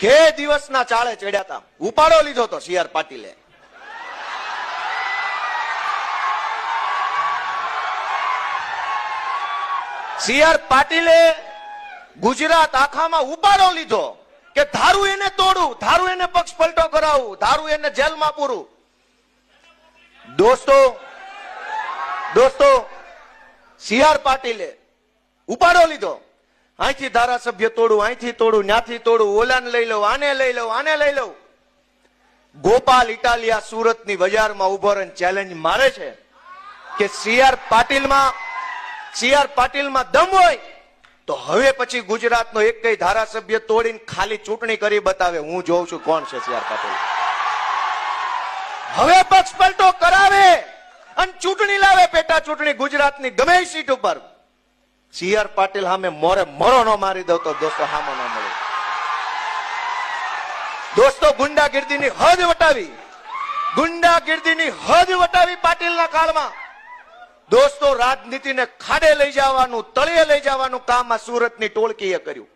કે દિવસના ચાળે ચડ્યા હતા ઉપાડો લીધો તો સીઆર પાટીલે. સીઆર પાટીલે ગુજરાત આખામાં ઉપાડો લીધો કે ધારું એને તોડું, ધારું એને પક્ષ પલટો કરાવું, ધારું એને જેલમાં પૂરું. દોસ્તો દોસ્તો સીઆર પાટીલે ઉપાડો લીધો. અહીંથી ધારાસભ્ય તોડું અહીંથી તોડું, ન્યાથી તોડું, ઓલાને લઈ લઉં, આને લઈ લઉં, આને લઈ લઉં. ગોપાલ ઇટાલિયા સુરતની બજારમાં ઊભો રહીને ચેલેન્જ મારે છે કે સીઆર પાટીલમાં સીઆર પાટીલમાં દમ હોય તો હવે પછી ગુજરાતનો એક કઈ ધારાસભ્ય તોડીને ખાલી ચૂંટણી કરી બતાવે. હું જોઉં છું કોણ છે સીઆર પાટીલ. હવે પક્ષ પલટો કરાવે અને ચૂંટણી લાવે પેટા ચૂંટણી ગુજરાતની ગમે સીટ ઉપર. સીઆર પાટીલ સામે મોરે મરો નો મારી દઉં તો દોસ્તો હામો ન મળે. દોસ્તો ગુંડાગીર્દીની હદ વટાવી, ગુંડાગીર્દીની હદ વટાવી પાટીલના કાળમાં દોસ્તો રાજનીતિને ખાડે લઈ જવાનું, તળિયે લઈ જવાનું કામ આ સુરતની ટોળકીએ કર્યું.